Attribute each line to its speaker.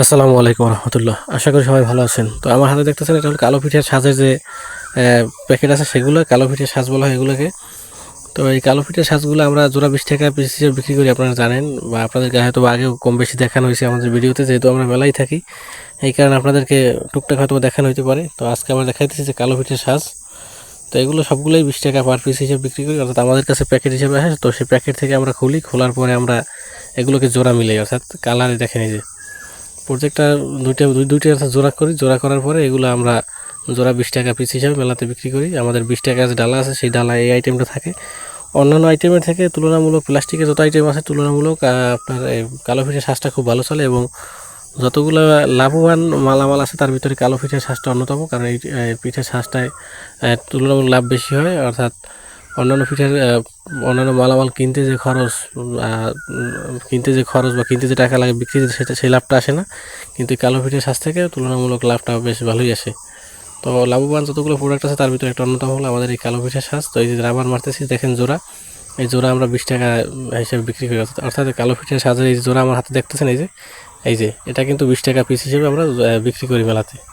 Speaker 1: আসসালামু আলাইকুম রহমতুল্লাহ। আশা করি সবাই ভালো আছেন। তো আমার হাতে দেখতেছেন এটা হলো কালো পিঠের সাজের যে প্যাকেট আছে সেগুলো, কালো পিঠের সাজ বলা হয় এগুলোকে। তো এই কালো পিঠের সাজগুলো আমরা জোড়া বিশ টাকা পিস হিসেবে বিক্রি করি, আপনারা জানেন, বা আপনাদেরকে হয়তো আগেও কম বেশি দেখানো হয়েছে আমাদের ভিডিওতে, যেহেতু আমরা মেলাই থাকি। এই কারণে আপনাদেরকে টুকটাক হয়তো দেখানো হতে পারে। তো আজকে আমরা দেখাইতেছি যে কালো পিঠের সাজ। তো এগুলো সবগুলোই বিশ টাকা পার পিস হিসেবে বিক্রি করি, অর্থাৎ আমাদের কাছে প্যাকেট হিসেবে আসে। তো সেই প্যাকেট থেকে আমরা খুলি, খোলার পরে আমরা এগুলোকে জোড়া মিলাই, অর্থাৎ কালারে দেখে নিই যে। প্রত্যেকটা দুইটা, দুই, দুইটা জোড়া করি। জোড়া করার পরে এগুলো আমরা জোড়া বিশ টাকা পিস হিসাবে মেলাতে বিক্রি করি। আমাদের বিশ টাকা যে ডালা আছে, সেই ডালা এই আইটেমটা থাকে। অন্যান্য আইটেমের থেকে তুলনামূলক প্লাস্টিকের যত আইটেম আছে, তুলনামূলক আপনার কালো পিঠের শ্বাসটা খুব ভালো চলে এবং যতগুলো লাভবান মালামাল আছে, তার ভিতরে কালো পিঠের শ্বাসটা অন্যতম। কারণ এই পিঠের শ্বাসটায় তুলনামূলক লাভ বেশি হয়। অর্থাৎ অন্যান্য আহ, অন্যান্য মালামাল কিনতে যে খরচ কিনতে যে খরচ বা কিনতে যে টাকা লাগে বিক্রিতে সেটা সেই লাভটা আসে না। কিন্তু কালো পিঠের শ্বাস থেকে তুলনামূলক লাভটা বেশ ভালোই আসে। তো লাভবান যতগুলো প্রোডাক্ট আছে তার ভিতরে একটা অন্যতম হলো আমাদের এই কালো পিঠের শ্বাস তো এই যে রাবার মারতেছি দেখেন জোড়া। এই জোড়া আমরা বিশ টাকা হিসেবে বিক্রি করি। অর্থাৎ- অর্থাৎ কালো পিঠের সাজের এই জোড়া আমার হাতে দেখতেছেন এই যে এই যে এটা কিন্তু বিশ টাকা পিস হিসেবে আমরা বিক্রি করি মেলাতে।